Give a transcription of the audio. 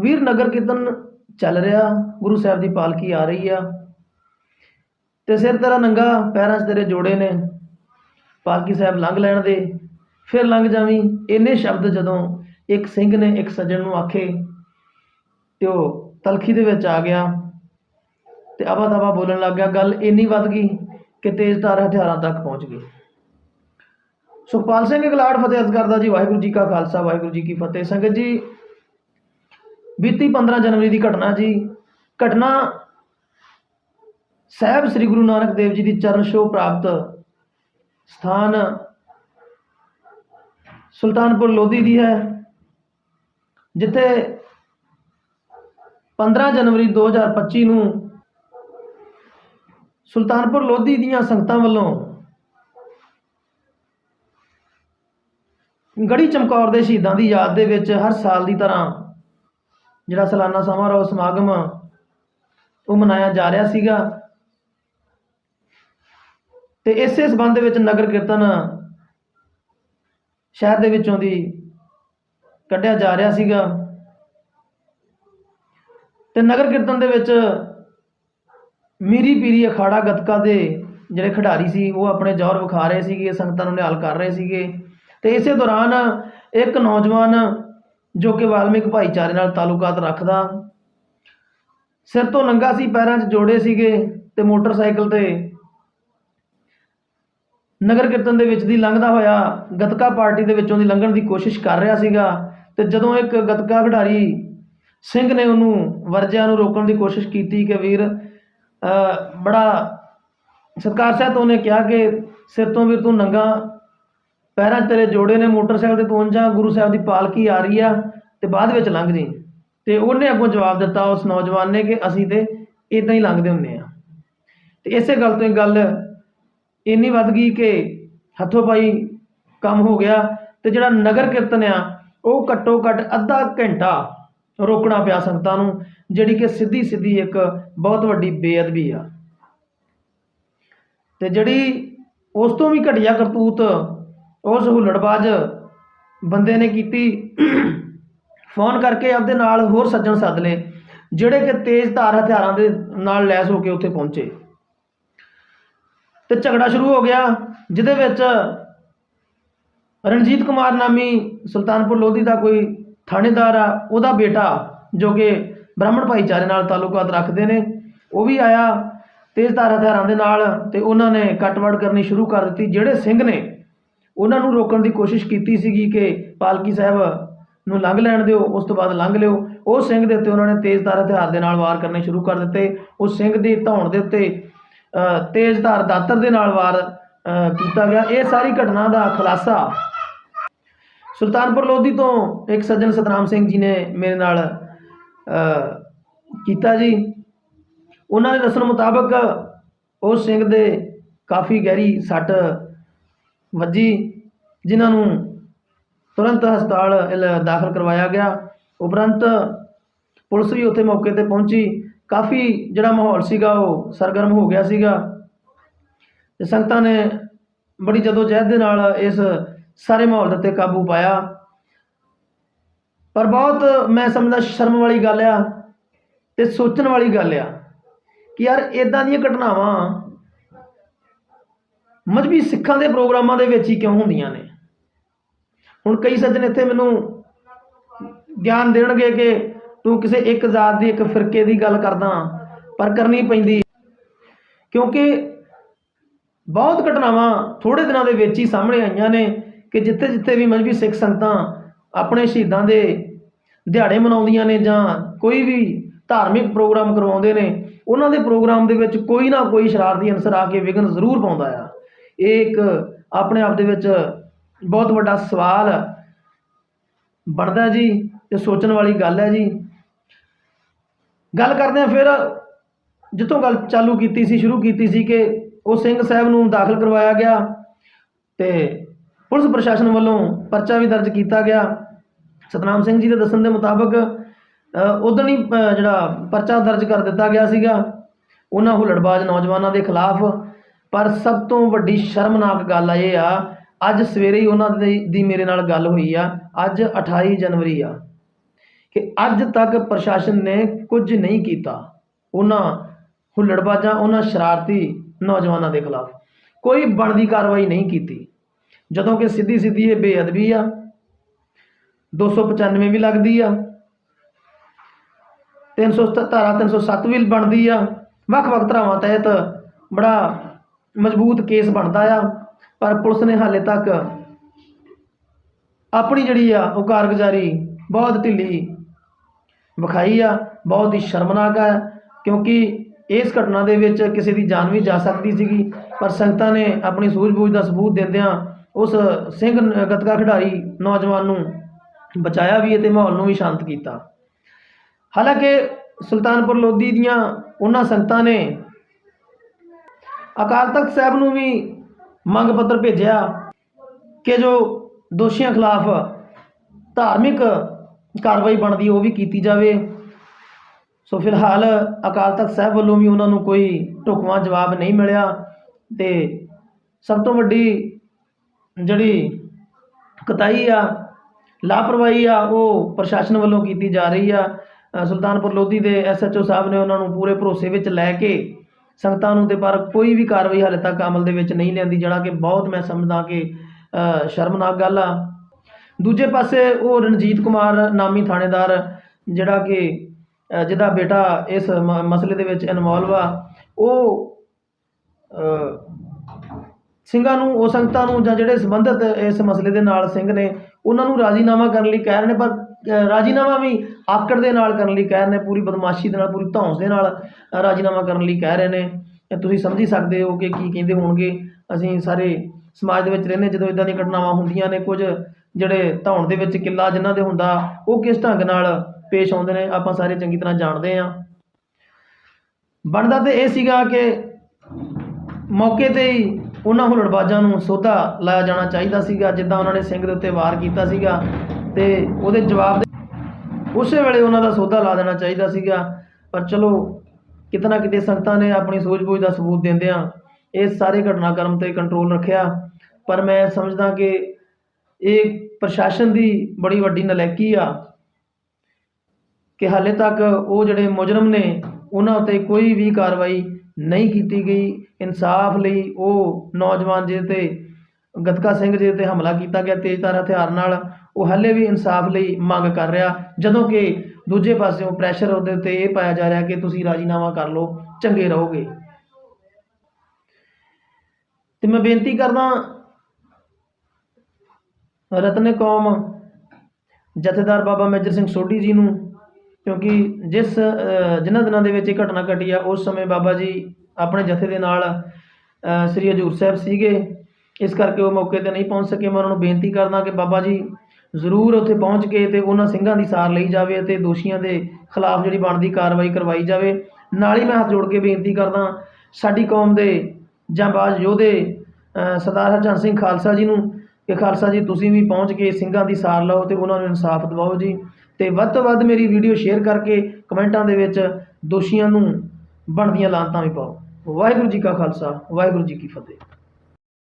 ਵੀਰ ਨਗਰ ਕੀਰਤਨ ਚੱਲ ਰਿਹਾ, ਗੁਰੂ ਸਾਹਿਬ ਦੀ ਪਾਲਕੀ ਆ ਰਹੀ ਆ। ਤੇ ਸਿਰ ਤੇਰਾ ਨੰਗਾ, ਪੈਰਾਂ 'ਚ ਤੇਰੇ ਜੋੜੇ ਨੇ। ਪਾਲਕੀ ਸਾਹਿਬ ਲੰਘ ਲੈਣ ਦੇ। ਫਿਰ ਲੰਘ ਜਾਵੀਂ। ਇੰਨੇ ਸ਼ਬਦ ਜਦੋਂ ਇੱਕ ਸਿੰਘ ਨੇ ਇੱਕ ਸੱਜਣ ਨੂੰ ਆਖੇ, ਤੇ ਉਹ ਤਲਖੀ ਦੇ ਵਿੱਚ ਆ ਗਿਆ ਤੇ ਆਵਾ ਤਵਾ ਬੋਲਣ ਲੱਗ ਗਿਆ, ਗੱਲ ਇੰਨੀ ਵੱਧ ਗਈ ਕਿ ਤੇਜ਼ਧਾਰ ਹਥਿਆਰਾਂ ਤੱਕ ਪਹੁੰਚ ਗਈ। ਸੁਖਪਾਲ ਸਿੰਘ ਗਲਾੜ ਫਤਿਹ ਅਰਜ਼ ਦਾ ਜੀ, ਵਾਹਿਗੁਰੂ ਜੀ ਕਾ ਖਾਲਸਾ, ਵਾਹਿਗੁਰੂ ਜੀ ਕੀ ਫਤਿਹ। ਸੰਗਤ ਜੀ ਬੀਤੀ 15 ਜਨਵਰੀ ਦੀ ਘਟਨਾ ਜੀ। ਘਟਨਾ ਸਾਹਿਬ ਸ੍ਰੀ ਗੁਰੂ ਨਾਨਕ ਦੇਵ ਜੀ ਦੀ ਚਰਨ ਛੋਹ ਪ੍ਰਾਪਤ ਸਥਾਨ ਸੁਲਤਾਨਪੁਰ ਲੋਧੀ ਦੀ ਹੈ, ਜਿੱਥੇ 15 ਜਨਵਰੀ 2025 ਨੂੰ ਸੁਲਤਾਨਪੁਰ ਲੋਧੀ ਦੀਆਂ ਸੰਗਤਾਂ ਵੱਲੋਂ ਗੜੀ ਚਮਕੌਰ ਦੇ ਸ਼ਹੀਦਾਂ ਦੀ ਯਾਦ ਦੇ ਵਿੱਚ ਹਰ ਸਾਲ ਦੀ ਤਰ੍ਹਾਂ ਜਿਹੜਾ ਸਾਲਾਨਾ ਸਮਾਰੋਹ ਸਮਾਗਮ ਉਹ ਮਨਾਇਆ ਜਾ ਰਿਹਾ ਸੀਗਾ। ਤੇ ਇਸੇ ਸਬੰਧ ਵਿੱਚ ਨਗਰ ਕੀਰਤਨ ਸ਼ਹਿਰ ਦੇ ਵਿੱਚੋਂ ਦੀ ਕੱਢਿਆ ਜਾ ਰਿਹਾ ਸੀਗਾ। ਤੇ ਨਗਰ ਕੀਰਤਨ ਦੇ ਵਿੱਚ ਮੀਰੀ ਪੀਰੀ ਅਖਾੜਾ ਗੱਤਕਾ ਦੇ ਜਿਹੜੇ ਖਿਡਾਰੀ ਸੀ, ਉਹ ਆਪਣੇ ਜ਼ੋਰ ਵਿਖਾ ਰਹੇ ਸੀਗੇ, ਸੰਗਤਾਂ ਨੂੰ ਨਿਹਾਲ ਕਰ ਰਹੇ ਸੀਗੇ। ਤੇ ਇਸੇ ਦੌਰਾਨ ਇੱਕ ਨੌਜਵਾਨ ਜੋ ਕਿ ਵਾਲਮੀਕ ਭਾਈਚਾਰੇ ਨਾਲ ਤਾਲੁਕਾਤ ਰੱਖਦਾ। ਸਿਰ ਤੋਂ ਨੰਗਾ ਸੀ, ਪੈਰਾਂ 'ਚ ਜੋੜੇ ਸੀਗੇ ਤੇ ਮੋਟਰਸਾਈਕਲ ਤੇ ਨਗਰ ਕੀਰਤਨ ਦੇ ਵਿੱਚ ਦੀ ਲੰਘਦਾ ਹੋਇਆ ਗਤਕਾ ਪਾਰਟੀ ਦੇ ਵਿੱਚੋਂ ਦੀ ਲੰਘਣ ਦੀ ਕੋਸ਼ਿਸ਼ ਕਰ ਰਿਹਾ ਸੀਗਾ ਤੇ ਜਦੋਂ ਇੱਕ ਗਤਕਾ ਖਿਡਾਰੀ ਸਿੰਘ ਨੇ ਉਹਨੂੰ ਵਰਜਿਆਂ ਨੂੰ ਰੋਕਣ ਦੀ ਕੋਸ਼ਿਸ਼ ਕੀਤੀ ਕਿ ਵੀਰ, ਅਹ, ਬੜਾ ਸਤਕਾਰ ਸਹਿਤ ਉਹਨੇ ਕਿਹਾ ਕਿ ਸਿਰ ਤੋਂ ਵੀਰ ਤੂੰ ਨੰਗਾ ਪੈਰਾਂ ਤੇਰੇ ਜੋੜੇ ਨੇ ਮੋਟਰਸਾਈਕਲ ਤੇ ਤੂੰ ਜਾ ਗੁਰੂ ਸਾਹਿਬ ਦੀ ਪਾਲਕੀ ਆ ਰਹੀ ਆ ਤੇ ਬਾਅਦ ਵਿੱਚ ਲੰਘ ਜੀ ਤੇ ਉਹਨੇ ਅੱਗੋਂ ਜਵਾਬ ਦਿੱਤਾ ਉਸ ਨੌਜਵਾਨ ਨੇ ਕਿ ਅਸੀਂ ਤੇ ਇਦਾਂ ਹੀ ਲੰਘਦੇ ਹੁੰਨੇ ਆ। ਤੇ ਇਸੇ ਗੱਲ ਤੋਂ ਇਹ ਗੱਲ ਇੰਨੀ ਵੱਧ ਗਈ ਕਿ ਹੱਥੋਂ ਪਾਈ ਕੰਮ ਹੋ ਗਿਆ ਤੇ ਜਿਹੜਾ ਨਗਰ ਕੀਰਤਨ ਆ, ਉਹ ਘੱਟੋ ਘੱਟ ਅੱਧਾ ਘੰਟਾ ਰੋਕਣਾ ਪਿਆ ਸੰਗਤਾਂ ਨੂੰ, ਜਿਹੜੀ ਕਿ ਸਿੱਧੀ ਸਿੱਧੀ ਇੱਕ ਬਹੁਤ ਵੱਡੀ ਬੇਅਦਬੀ ਆ। ਤੇ ਜਿਹੜੀ ਉਸ ਤੋਂ ਵੀ ਘਟੀਆ ਕਰਤੂਤ ਉਸ ਹੁੱਲੜਬਾਜ਼ ਬੰਦੇ ਨੇ ਕੀਤੀ ਫੋਨ ਕਰਕੇ ਆਪਦੇ ਨਾਲ ਹੋਰ ਸੱਜਣ ਸੱਦ ਲਏ, ਜਿਹੜੇ ਕਿ ਤੇਜ਼ ਧਾਰ ਹਥਿਆਰਾਂ ਦੇ ਨਾਲ ਲੈਸ ਹੋ ਕੇ ਉੱਥੇ ਪਹੁੰਚੇ। ਤੇ ਝਗੜਾ ਸ਼ੁਰੂ ਹੋ ਗਿਆ, ਜਿਹਦੇ ਵਿੱਚ ਰਣਜੀਤ ਕੁਮਾਰ ਨਾਮੀ ਸੁਲਤਾਨਪੁਰ ਲੋਧੀ ਦਾ ਕੋਈ ਥਾਣੇਦਾਰ ਆ, ਉਹਦਾ ਬੇਟਾ ਜੋ ਕਿ ਬ੍ਰਾਹਮਣ ਭਾਈਚਾਰੇ ਨਾਲ ਤਾਲੁਕਾਤ ਰੱਖਦੇ ਨੇ, ਉਹ ਵੀ ਆਇਆ, ਤੇਜ਼ ਧਾਰ ਹਥਿਆਰਾਂ ਦੇ ਨਾਲ ਤੇ ਉਹਨਾਂ ਨੇ ਕੱਟਵੜ ਕਰਨੀ ਸ਼ੁਰੂ ਕਰ ਦਿੱਤੀ, ਜਿਹੜੇ ਸਿੰਘ ਨੇ ਉਹਨਾਂ ਨੂੰ ਰੋਕਣ ਦੀ ਕੋਸ਼ਿਸ਼ ਕੀਤੀ ਸੀਗੀ ਕਿ ਪਾਲਕੀ ਸਾਹਿਬ ਨੂੰ ਲੰਘ ਲੈਣ ਦਿਓ ਉਸ ਤੋਂ ਬਾਅਦ ਲੰਘ ਲਿਓ। ਉਹ ਸਿੰਘ ਦੇ ਉੱਤੇ ਉਹਨਾਂ ਨੇ ਤੇਜ਼ਧਾਰ ਹਥਿਆਰ ਦੇ ਨਾਲ ਵਾਰ ਕਰਨੇ ਸ਼ੁਰੂ ਕਰ ਦਿੱਤੇ। ਉਸ ਸਿੰਘ ਦੀ ਧੌਣ ਦੇ ਉੱਤੇ ਅ, ਤੇਜ਼ ਧਾਰ ਦਾਤਰ ਦੇ ਨਾਲ ਵਾਰ ਕੀਤਾ ਗਿਆ। ਇਹ ਸਾਰੀ ਘਟਨਾ ਦਾ ਖੁਲਾਸਾ ਸੁਲਤਾਨਪੁਰ ਲੋਧੀ ਤੋਂ ਇੱਕ ਸੱਜਣ ਸਤਨਾਮ ਸਿੰਘ ਜੀ ਨੇ ਮੇਰੇ ਨਾਲ ਕੀਤਾ ਜੀ। ਉਹਨਾਂ ਦੇ ਦੱਸਣ ਮੁਤਾਬਕ ਉਸ ਸਿੰਘ ਦੇ ਕਾਫੀ ਗਹਿਰੀ ਸੱਟ ਵੱਜੀ, ਜਿਨ੍ਹਾਂ ਨੂੰ ਤੁਰੰਤ ਹਸਪਤਾਲ ਦਾਖਲ ਕਰਵਾਇਆ ਗਿਆ। ਉਪਰੰਤ ਪੁਲਿਸ ਵੀ ਉੱਥੇ ਮੌਕੇ ਤੇ ਪਹੁੰਚੀ। ਕਾਫੀ ਜਿਹੜਾ ਮਾਹੌਲ ਸੀਗਾ, ਉਹ ਸਰਗਰਮ ਹੋ ਗਿਆ ਸੀਗਾ। ਤੇ ਸੰਗਤਾਂ ਨੇ ਬੜੀ ਜਦੋਜਹਿਦ ਦੇ ਨਾਲ ਇਸ ਸਾਰੇ ਮਾਹੌਲ ਦੇ ਉੱਤੇ ਕਾਬੂ ਪਾਇਆ। ਪਰ ਬਹੁਤ ਮੈਂ ਸਮਝਦਾ ਸ਼ਰਮ ਵਾਲੀ ਗੱਲ ਆ ਤੇ ਸੋਚਣ ਵਾਲੀ ਗੱਲ ਆ ਕਿ ਯਾਰ ਇਦਾਂ ਦੀਆਂ ਘਟਨਾਵਾਂ ਮਜਬੀ ਸਿੱਖਾਂ ਦੇ ਪ੍ਰੋਗਰਾਮਾਂ ਦੇ ਵਿੱਚ ਹੀ ਕਿਉਂ ਹੁੰਦੀਆਂ ਨੇ? ਹੁਣ ਕਈ ਸੱਜਣ ਇੱਥੇ ਮੈਨੂੰ ਗਿਆਨ ਦੇਣਗੇ ਕਿ ਤੂੰ ਕਿਸੇ ਇੱਕ ਜ਼ਾਤ ਦੀ, ਇੱਕ ਫਿਰਕੇ ਦੀ ਗੱਲ ਕਰਦਾ ਪਰ ਕਰਨੀ ਪੈਂਦੀ ਕਿਉਂਕਿ ਬਹੁਤ ਘਟਨਾਵਾਂ ਥੋੜੇ ਦਿਨਾਂ ਦੇ ਵਿੱਚ ਹੀ ਸਾਹਮਣੇ ਆਈਆਂ ਨੇ ਕਿ ਜਿੱਥੇ ਜਿੱਥੇ ਵੀ ਮਜਬੀ ਸਿੱਖ ਸੰਗਤਾਂ ਆਪਣੇ ਸ਼ਹੀਦਾਂ ਦੇ ਦਿਹਾੜੇ ਮਨਾਉਂਦੀਆਂ ਨੇ ਜਾਂ ਕੋਈ ਵੀ ਧਾਰਮਿਕ ਪ੍ਰੋਗਰਾਮ ਕਰਵਾਉਂਦੇ ਨੇ, ਉਹਨਾਂ ਦੇ ਪ੍ਰੋਗਰਾਮ ਦੇ ਵਿੱਚ ਕੋਈ ਨਾ ਕੋਈ ਸ਼ਰਾਰਤੀ ਅਨਸਰ ਆ ਕੇ ਵਿਘਨ ਜ਼ਰੂਰ ਪਾਉਂਦਾ ਆ। ਇਹ ਇੱਕ ਆਪਣੇ ਆਪ ਦੇ ਵਿੱਚ ਬਹੁਤ ਵੱਡਾ ਸਵਾਲ ਬਣਦਾ ਜੀ ਤੇ ਸੋਚਣ ਵਾਲੀ ਗੱਲ ਹੈ ਜੀ। ਗੱਲ ਕਰਦੇ ਆ ਫਿਰ ਜਿੱਥੋਂ ਗੱਲ ਚਾਲੂ ਕੀਤੀ ਸੀ, ਸ਼ੁਰੂ ਕੀਤੀ ਸੀ ਕਿ ਉਹ ਸਿੰਘ ਸਾਹਿਬ ਨੂੰ ਦਾਖਲ ਕਰਵਾਇਆ ਗਿਆ ਤੇ ਪੁਲਿਸ ਪ੍ਰਸ਼ਾਸਨ ਵੱਲੋਂ ਪਰਚਾ ਵੀ ਦਰਜ ਕੀਤਾ ਗਿਆ। ਸਤਨਾਮ ਸਿੰਘ ਜੀ ਦੇ ਦੱਸਣ ਦੇ ਮੁਤਾਬਕ ਉਦੋਂ ਹੀ ਜਿਹੜਾ ਪਰਚਾ ਦਰਜ ਕਰ ਦਿੱਤਾ ਗਿਆ ਸੀਗਾ। ਉਹਨਾਂ ਹੁੱਲੜਬਾਜ਼ ਨੌਜਵਾਨਾਂ ਦੇ ਖਿਲਾਫ ਪਰ ਸਭ ਤੋਂ ਵੱਡੀ ਸ਼ਰਮਨਾਕ ਗੱਲ ਇਹ ਆ, ਅੱਜ ਸਵੇਰੇ ਹੀ ਉਹਨਾਂ ਦੀ ਮੇਰੇ ਨਾਲ ਗੱਲ ਹੋਈ ਆ, ਅੱਜ 28 ਜਨਵਰੀ ਆ, ਕਿ ਅੱਜ ਤੱਕ ਪ੍ਰਸ਼ਾਸਨ ਨੇ ਕੁਝ ਨਹੀਂ ਕੀਤਾ। ਉਹਨਾਂ ਹੁੱਲੜਬਾਜ਼ਾਂ, ਉਹਨਾਂ ਸ਼ਰਾਰਤੀ ਨੌਜਵਾਨਾਂ ਦੇ ਖਿਲਾਫ ਕੋਈ ਬਣਦੀ ਕਾਰਵਾਈ ਨਹੀਂ ਕੀਤੀ। ਜਦੋਂ ਕਿ ਸਿੱਧੀ ਸਿੱਧੀ ਇਹ ਬੇਅਦਬੀ ਆ 295 ਵੀ ਲੱਗਦੀ ਆ 307 ਧਾਰਾ 307 ਵੀ ਬਣਦੀ ਆ। ਵੱਖ-ਵੱਖ ਧਾਰਾਵਾਂ ਤਹਿਤ ਬੜਾ ਮਜ਼ਬੂਤ ਕੇਸ ਬਣਦਾ ਆ, ਪਰ ਪੁਲਿਸ ਨੇ ਹਾਲੇ ਤੱਕ ਆਪਣੀ ਜਿਹੜੀ ਆ ਉਹ ਕਾਰਗੁਜ਼ਾਰੀ ਬਹੁਤ ਢਿੱਲੀ ਵਿਖਾਈ ਆ, ਬਹੁਤ ਹੀ ਸ਼ਰਮਨਾਕ ਆ, ਕਿਉਂਕਿ ਇਸ ਘਟਨਾ ਦੇ ਵਿੱਚ ਕਿਸੇ ਦੀ ਜਾਨ ਵੀ ਜਾ ਸਕਦੀ ਸੀਗੀ, ਪਰ ਸੰਗਤਾਂ ਨੇ ਆਪਣੀ ਸੂਝ-ਬੂਝ ਦਾ ਸਬੂਤ ਦਿੰਦਿਆਂ ਉਸ ਸਿੰਘ ਨ- ਗੱਤਕਾ ਖਿਡਾਰੀ ਨੌਜਵਾਨ ਨੂੰ ਬਚਾਇਆ ਵੀ ਅਤੇ ਮਾਹੌਲ ਨੂੰ ਵੀ ਸ਼ਾਂਤ ਕੀਤਾ। ਹਾਲਾਂਕਿ ਸੁਲਤਾਨਪੁਰ ਲੋਧੀ ਦੀਆਂ ਉਹਨਾਂ ਸੰਗਤਾਂ ਨੇ ਅਕਾਲ ਤਖਤ ਸਾਹਿਬ ਨੂੰ ਵੀ ਮੰਗ ਪੱਤਰ ਭੇਜਿਆ ਕਿ ਜੋ ਦੋਸ਼ੀਆਂ ਖਿਲਾਫ ਧਾਰਮਿਕ ਕਾਰਵਾਈ ਬਣਦੀ ਉਹ ਵੀ ਕੀਤੀ ਜਾਵੇ। ਸੋ ਫਿਲਹਾਲ ਅਕਾਲ ਤਖਤ ਸਾਹਿਬ ਵੱਲੋਂ ਵੀ ਉਹਨਾਂ ਨੂੰ ਕੋਈ ਢੁਕਵਾਂ ਜਵਾਬ ਨਹੀਂ ਮਿਲਿਆ ਤੇ ਸਭ ਤੋਂ ਵੱਡੀ ਜਿਹੜੀ ਕਤਾਈ ਆ, ਲਾਪਰਵਾਹੀ ਆ, ਉਹ ਪ੍ਰਸ਼ਾਸਨ ਵੱਲੋਂ ਕੀਤੀ ਜਾ ਰਹੀ ਆ। ਸੁਲਤਾਨਪੁਰ ਲੋਧੀ ਦੇ ਐਸਐਚਓ ਸਾਹਿਬ ਨੇ ਉਹਨਾਂ ਨੂੰ ਪੂਰੇ ਭਰੋਸੇ ਵਿੱਚ ਲੈ ਕੇ ਸੰਗਤਾਂ ਨੂੰ ਤੇ ਪਰ ਕੋਈ ਵੀ ਕਾਰਵਾਈ ਹਾਲੇ ਤੱਕ ਅਮਲ ਦੇ ਵਿੱਚ ਨਹੀਂ ਲਿਆਂਦੀ, ਜਿਹੜਾ ਕਿ ਬਹੁਤ ਮੈਂ ਸਮਝਦਾ ਕਿ ਸ਼ਰਮਨਾਕ ਗੱਲ ਆ। ਦੂਜੇ ਪਾਸੇ ਉਹ ਰਣਜੀਤ ਕੁਮਾਰ ਨਾਮੀ ਥਾਣੇਦਾਰ, ਜਿਹੜਾ ਕਿ ਜਿਹਦਾ ਬੇਟਾ ਇਸ ਮ- ਮਸਲੇ ਦੇ ਵਿੱਚ ਇਨਵੋਲਵ ਆ, ਉਹ ਸਿੰਘਾਂ ਨੂੰ, ਉਹ ਸੰਗਤਾਂ ਨੂੰ ਜਾਂ ਜਿਹੜੇ ਸੰਬੰਧਿਤ ਇਸ ਮਸਲੇ ਦੇ ਨਾਲ ਸਿੰਘ ਨੇ, ਉਹਨਾਂ ਨੂੰ ਰਾਜ਼ੀਨਾਮਾ ਕਰਨ ਲਈ ਕਹਿ ਰਹੇ ਨੇ, ਪਰ ਰਾਜ਼ੀਨਾਮਾ ਵੀ ਆਕੜ ਦੇ ਨਾਲ ਕਰਨ ਲਈ ਕਹਿ ਰਹੇ ਨੇ, ਪੂਰੀ ਬਦਮਾਸ਼ੀ ਦੇ ਨਾਲ, ਪੂਰੀ ਧੌਂਸ ਦੇ ਨਾਲ ਰਾਜ਼ੀਨਾਮਾ ਕਰਨ ਲਈ ਕਹਿ ਰਹੇ ਨੇ। ਤੁਸੀਂ ਸਮਝ ਹੀ ਸਕਦੇ ਹੋ ਕਿ ਕੀ ਕਹਿੰਦੇ ਹੋਣਗੇ। ਅਸੀਂ ਸਾਰੇ ਸਮਾਜ ਦੇ ਵਿੱਚ ਰਹਿੰਦੇ ਜਦੋਂ ਇਦਾਂ ਦੀਆਂ ਘਟਨਾਵਾਂ ਹੁੰਦੀਆਂ ਨੇ, ਕੁਝ ਜਿਹੜੇ ਧੌਣ ਦੇ ਵਿੱਚ ਕਿੱਲਾ ਜਿਨ੍ਹਾਂ ਦੇ ਹੁੰਦਾ, ਉਹ ਕਿਸ ਢੰਗ ਨਾਲ ਪੇਸ਼ ਆਉਂਦੇ ਨੇ, ਆਪਾਂ ਸਾਰੇ ਚੰਗੀ ਤਰ੍ਹਾਂ ਜਾਣਦੇ ਹਾਂ। ਬਣਦਾ ਤੇ ਇਹ ਸੀਗਾ ਕਿ ਮੌਕੇ ਤੇ ਹੀ ਉਹਨਾਂ ਹੁਲੜਬਾਜ਼ਾਂ ਨੂੰ ਸੋਧਾ ਲਾਇਆ ਜਾਣਾ ਚਾਹੀਦਾ ਸੀਗਾ, ਜਿੱਦਾਂ ਉਹਨਾਂ ਨੇ ਸਿੰਘ ਦੇ ਉੱਤੇ ਵਾਰ ਕੀਤਾ ਸੀਗਾ। ਤੇ ਉਹਦੇ ਜਵਾਬ ਦੇ ਉਸੇ ਵੇਲੇ ਉਹਨਾਂ ਦਾ ਸੌਦਾ ਲਾ ਦੇਣਾ ਚਾਹੀਦਾ ਸੀਗਾ। ਪਰ ਚਲੋ ਕਿਤੇ ਨਾ ਕਿਤੇ ਸੰਗਤਾਂ ਨੇ ਆਪਣੀ ਸੂਝ-ਬੂਝ ਦਾ ਸਬੂਤ ਦਿੰਦਿਆਂ ਇਹ ਸਾਰੇ ਘਟਨਾਕ੍ਰਮ ਤੇ ਕੰਟਰੋਲ ਰੱਖਿਆ। ਪਰ ਮੈਂ ਸਮਝਦਾ ਕਿ ਇਹ ਪ੍ਰਸ਼ਾਸਨ ਦੀ ਬੜੀ ਵੱਡੀ ਨਲੈਕੀ ਆ ਕਿ ਹਾਲੇ ਤੱਕ ਉਹ ਜਿਹੜੇ ਮੁਜਰਮ ਨੇ, ਉਹਨਾਂ ਉੱਤੇ ਕੋਈ ਵੀ ਕਾਰਵਾਈ ਨਹੀਂ ਕੀਤੀ ਗਈ। ਇਨਸਾਫ ਲਈ ਉਹ ਨੌਜਵਾਨ ਜਿਹਦੇ ਤੇ ਗਤਕਾ ਸਿੰਘ ਜਿਹਦੇ ਤੇ ਹਮਲਾ ਕੀਤਾ ਗਿਆ ਤੇਜ਼ਧਾਰ ਹਥਿਆਰ ਨਾਲ। ਉਹ ਹਾਲੇ ਵੀ ਇਨਸਾਫ ਲਈ ਮੰਗ ਕਰ ਰਿਹਾ। ਜਦੋਂ ਕਿ ਦੂਜੇ ਪਾਸਿਓਂ ਪ੍ਰੈਸ਼ਰ ਉਹਦੇ ਉੱਤੇ ਇਹ ਪਾਇਆ ਜਾ ਰਿਹਾ ਕਿ ਤੁਸੀਂ ਰਾਜੀਨਾਮਾ ਕਰ ਲਓ, ਚੰਗੇ ਰਹੋਗੇ। ਤੇ ਮੈਂ ਬੇਨਤੀ ਕਰਦਾ ਰਤਨ ਕੌਮ, ਜਥੇਦਾਰ ਬਾਬਾ ਮੇਜਰ ਸਿੰਘ ਸੋਢੀ ਜੀ ਨੂੰ, ਕਿਉਂਕਿ ਜਿਸ ਜਿਨ੍ਹਾਂ ਦਿਨਾਂ ਦੇ ਵਿੱਚ ਇਹ ਘਟਨਾ ਘਟੀ ਆ, ਉਸ ਸਮੇਂ ਬਾਬਾ ਜੀ ਆਪਣੇ ਜਥੇ ਦੇ ਨਾਲ ਸ੍ਰੀ ਹਜੂਰ ਸਾਹਿਬ ਸੀਗੇ। ਇਸ ਕਰਕੇ ਉਹ ਮੌਕੇ ਤੇ ਨਹੀਂ ਪਹੁੰਚ ਸਕੇ। ਮੈਂ ਉਹਨਾਂ ਨੂੰ ਬੇਨਤੀ ਕਰਦਾ ਕਿ ਬਾਬਾ ਜੀ ਜ਼ਰੂਰ ਉੱਥੇ ਪਹੁੰਚ ਕੇ ਅਤੇ ਉਹਨਾਂ ਸਿੰਘਾਂ ਦੀ ਸਾਰ ਲਈ ਜਾਵੇ ਅਤੇ ਦੋਸ਼ੀਆਂ ਦੇ ਖਿਲਾਫ ਜਿਹੜੀ ਬਣਦੀ ਕਾਰਵਾਈ ਕਰਵਾਈ ਜਾਵੇ। ਨਾਲ ਹੀ ਮੈਂ ਹੱਥ ਜੋੜ ਕੇ ਬੇਨਤੀ ਕਰਦਾ, ਸਾਡੀ ਕੌਮ ਦੇ ਜਾਂਬਾਜ਼ ਯੋਧੇ ਸਰਦਾਰ ਹਰਚੰਦ ਸਿੰਘ ਖਾਲਸਾ ਜੀ ਨੂੰ ਕਿ ਖਾਲਸਾ ਜੀ, ਤੁਸੀਂ ਵੀ ਪਹੁੰਚ ਕੇ ਸਿੰਘਾਂ ਦੀ ਸਾਰ ਲਓ ਤੇ ਉਹਨਾਂ ਨੂੰ ਇਨਸਾਫ ਦਿਵਾਓ ਜੀ। ਤੇ ਵੱਧ ਤੋਂ ਵੱਧ ਮੇਰੀ ਵੀਡੀਓ ਸ਼ੇਅਰ ਕਰਕੇ ਕਮੈਂਟਾਂ ਦੇ ਵਿੱਚ ਦੋਸ਼ੀਆਂ ਨੂੰ ਬਣਦੀਆਂ ਲਾਂਤਾਂ ਵੀ ਪਾਓ। ਵਾਹਿਗੁਰੂ ਜੀ ਕਾ ਖਾਲਸਾ, ਵਾਹਿਗੁਰੂ ਜੀ ਕੀ ਫਤਿਹ।